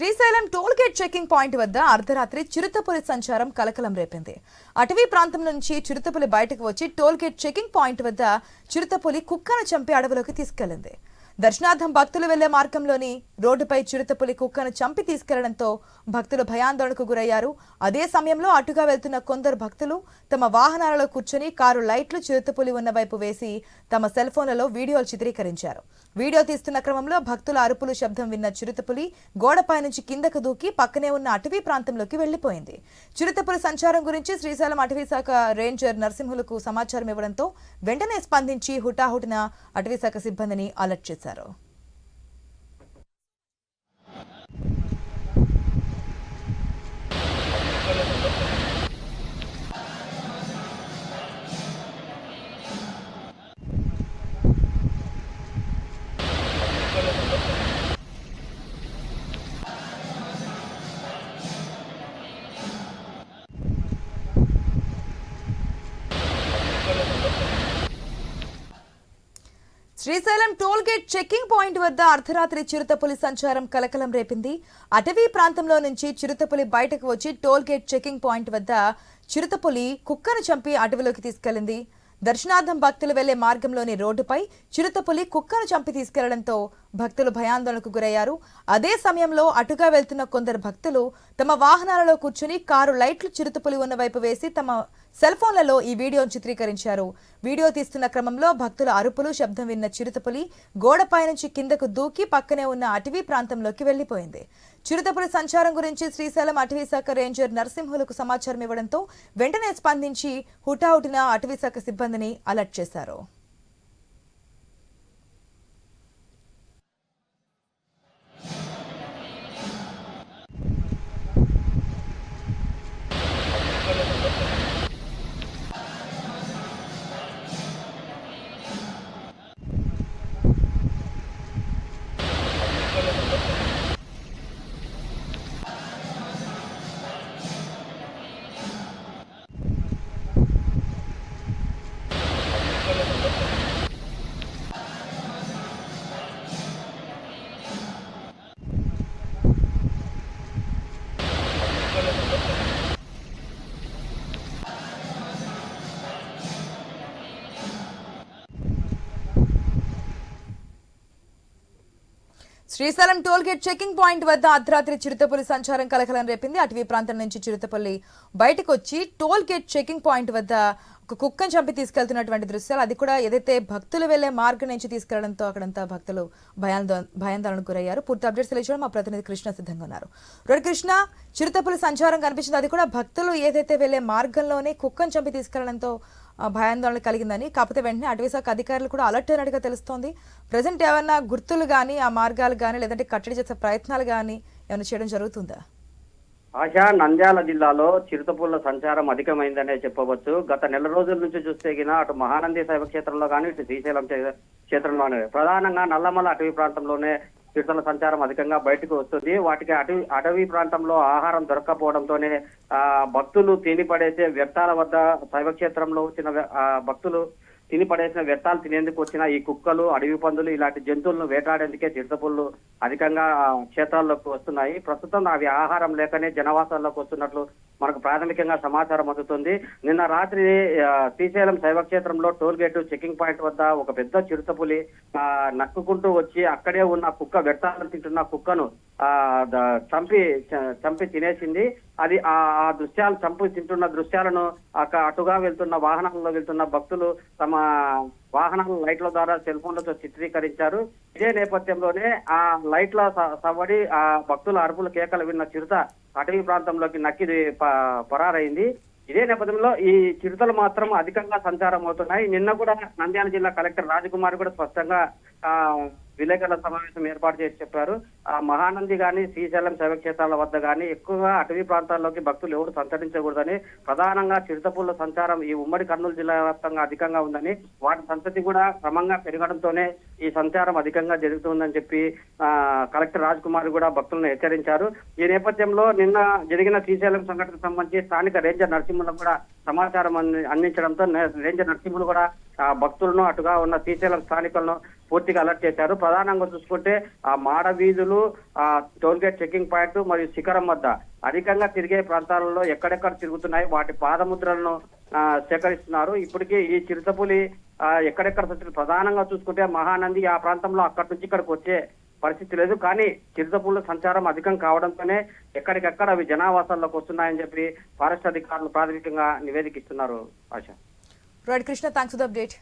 Srisailam tollgate checking point వద్ద అర్ధరాత్రి చిరుతపులి సంచారం కలకలం రేపింది. అటవీ ప్రాంతం నుంచి చిరుతపులి బయటకు వచ్చి టోల్గేట్ చెకింగ్ పాయింట్ వద్ద చిరుతపులి కుక్కను చంపి అడవిలోకి తీసుకెళ్ళింది. దర్శనార్థం భక్తులు వెళ్ళే మార్గంలోని రోడ్డుపై చిరుతపులి కుక్కను చంపి తీసుకెళ్ళడంతో భక్తులు భయాందోళనకు గురయ్యారు. అదే సమయంలో అటుగా వెళ్తున్న కొందరు భక్తులు తమ వాహనాలలో కూర్చొని కారు లైట్లు చిరుతపులి ఉన్న వైపు వేసి తమ సెల్ ఫోన్లలో వీడియోలు చిత్రీకరించారు. వీడియో తీస్తున్న క్రమంలో భక్తుల అరుపులు శబ్దం విన్న చిరుతపులి గోడపై నుంచి కిందకు దూకి పక్కనే ఉన్న అటవీ ప్రాంతంలోకి వెళ్ళిపోయింది చిరుతపులి సంచారం గురించి శ్రీశైలం అటవీ శాఖ రేంజర్ నరసింహులకు సమాచారం ఇవ్వడంతో వెంటనే స్పందించి హుటాహుటిన అటవీ శాఖ సిబ్బందిని అలర్ట్ చేశారు. settle. Srisailam toll gate checking point వద్ద అర్ధరాత్రి చిరుతపులి సంచారం కలకలం రేపింది. అటవీ ప్రాంతంలో నుంచి చిరుతపులి బయటకు వచ్చి టోల్ గేట్ చెకింగ్ పాయింట్ వద్ద చిరుతపులి కుక్కను చంపి అటవీలోకి తీసుకెళ్ళింది దర్శనార్థం భక్తులు వెళ్ళే మార్గంలోని రోడ్డుపై చిరుతపులి కుక్కను చంపి తీసుకెళ్ళడంతో భక్తులు భయాందోళనకు గురయ్యారు. అదే సమయంలో అటుగా వెళ్తున్న కొందరు భక్తులు తమ వాహనాలలో కూర్చుని కారు లైట్లు చిరుతపులి ఉన్న వైపు వేసి తమ సెల్ ఫోన్లలో ఈ వీడియోను చిత్రీకరించారు. వీడియో తీస్తున్న క్రమంలో భక్తుల అరుపులు శబ్దం విన్న చిరుతపులి గోడపై నుంచి కిందకు దూకి పక్కనే ఉన్న అటవీ ప్రాంతంలోకి వెళ్ళిపోయింది. చిరుతపులి సంచారం గురించి శ్రీశైలం అటవీ శాఖ రేంజర్ నరసింహులకు సమాచారం ఇవ్వడంతో వెంటనే స్పందించి హుటాహుటిన అటవీ శాఖ సిబ్బందిని అలర్ట్ చేశారు. శ్రీశైలం టోల్గేట్ చెకింగ్ పాయింట్ వద్ద అర్ధరాత్రి చిరుతపులి సంచారం కలకలం రేపింది. అటవీ ప్రాంతం నుంచి చిరుతపల్లి బయటకు వచ్చి టోల్గేట్ చెకింగ్ పాయింట్ వద్ద ఒక కుక్కను చంపి తీసుకెళ్తున్నటువంటి దృశ్యాలు. అది కూడా ఏదైతే భక్తులు వెళ్ళే మార్గం నుంచి తీసుకెళ్ళడంతో అక్కడంతా భక్తులు భయాందో భయాందోళనకు గురయ్యారు. పూర్తి అప్డేట్స్ తెలియజేయడం మా ప్రతినిధి కృష్ణ సిద్ధంగా ఉన్నారు. రోడ్ కృష్ణ చిరుతపులి సంచారం కనిపించింది. అది కూడా భక్తులు ఏదైతే వెళ్ళే మార్గంలోనే కుక్కను చంపి తీసుకెళ్ళడంతో భయాందోళన కలిగిందని. కాకపోతే వెంటనే అటవీశాఖ అధికారులు కూడా అలర్ట్ అయినట్టుగా తెలుస్తోంది. ప్రజెంట్ ఏమన్నా గుర్తులు కానీ ఆ మార్గాలు కానీ లేదంటే కట్టడి చేసే ప్రయత్నాలు కానీ ఏమైనా చేయడం జరుగుతుందా? ఆశా నంద్యాల జిల్లాలో చిరుతపుల్ల సంచారం అధికమైందనే చెప్పవచ్చు. గత నెల రోజుల నుంచి చూస్తే గిన అటు మహానంది శైవ క్షేత్రంలో కానీ ఇటు శ్రీశైలం క్షేత్రంలోనే. ప్రధానంగా నల్లమల అటవీ ప్రాంతంలోనే చిరుతల సంచారం అధికంగా బయటకు వస్తుంది. వాటికి అటవీ అటవీ ప్రాంతంలో ఆహారం దొరకకపోవడంతోనే ఆ భక్తులు తేలిపడేసే వ్యర్థాల వద్ద శైవ క్షేత్రంలో వచ్చిన ఆ భక్తులు తిని పడేసిన వ్యర్థాలు తినేందుకు వచ్చిన ఈ కుక్కలు అడవి పందులు ఇలాంటి జంతువులను వేటాడేందుకే చిరుతపుళ్ళు అధికంగా క్షేత్రాల్లోకి వస్తున్నాయి. ప్రస్తుతం అవి ఆహారం లేకనే జనవాసాల్లోకి వస్తున్నట్లు మనకు ప్రాథమికంగా సమాచారం అందుతుంది. నిన్న రాత్రి శ్రీశైలం శైవ క్షేత్రంలో టోల్ గేట్ చెకింగ్ పాయింట్ వద్ద ఒక పెద్ద చిరుతపులి ఆ, నక్కుకుంటూ వచ్చి అక్కడే ఉన్న కుక్క వ్యర్థాలను తింటున్న కుక్కను ఆ చంపి చంపి తినేసింది. అది ఆ దృశ్యాలు చంపు తింటున్న దృశ్యాలను అటుగా వెళ్తున్న వాహనాల్లో వెళ్తున్న భక్తులు తమ వాహనాల లైట్ల ద్వారా సెల్ ఫోన్లతో చిత్రీకరించారు. ఇదే నేపథ్యంలోనే ఆ లైట్ల స- ఆ భక్తుల అరుపుల కేకలు విన్న చిరుత అటవీ ప్రాంతంలోకి నక్కి ప- పరారైంది. ఇదే నేపథ్యంలో ఈ చిరుతలు మాత్రం అధికంగా సంచారం అవుతున్నాయి నిన్న కూడా నంద్యాల జిల్లా కలెక్టర్ రాజకుమార్ కూడా స్పష్టంగా ఆ విలేకరుల సమావేశం ఏర్పాటు చేసి చెప్పారు. ఆ మహానంది గాని శ్రీశైలం శైవక్షేత్రాల వద్ద గాని ఎక్కువగా అటవీ ప్రాంతాల్లోకి భక్తులు ఎవరు సంచరించకూడదని ప్రధానంగా చిరుతపుల్ల సంచారం ఈ ఉమ్మడి కర్నూలు జిల్లా వ్యాప్తంగా అధికంగా ఉందని వాటి సంతతి కూడా క్రమంగా పెరగడంతోనే ఈ సంచారం అధికంగా జరుగుతుందని చెప్పి ఆ కలెక్టర్ రాజ్ కుమార్ కూడా భక్తులను హెచ్చరించారు. ఈ నేపథ్యంలో నిన్న జరిగిన శ్రీశైలం సంఘటనకు సంబంధించి స్థానిక రేంజర్ నరసింహులకు కూడా సమాచారం అంది- అందించడంతో రేంజర్ నరసింహులు కూడా ఆ భక్తులను అటుగా ఉన్న శ్రీశైలం స్థానికులను పూర్తిగా అలర్ట్ చేశారు. ప్రధానంగా చూసుకుంటే ఆ మాడ వీధులు ఆ టోల్ గేట్ చెకింగ్ పాయింట్ మరియు శిఖరం వద్ద అధికంగా తిరిగే ప్రాంతాలలో ఎక్కడెక్కడ తిరుగుతున్నాయి వాటి పాదముద్రలను సేకరిస్తున్నారు. ఇప్పటికీ ఈ చిరుతపులి ఎక్కడెక్కడ సంచరి- ప్రధానంగా చూసుకుంటే మహానంది ఆ ప్రాంతంలో అక్కడి నుంచి ఇక్కడికి వచ్చే పరిస్థితి లేదు. కానీ చిరుతపుల సంచారం అధికం కావడంతోనే ఎక్కడికెక్కడ అవి జనావాసాల్లోకి వస్తున్నాయని చెప్పి ఫారెస్ట్ అధికారులు ప్రాథమికంగా నివేదిక ఇస్తున్నారు ఆశ. Right Krishna thanks for the update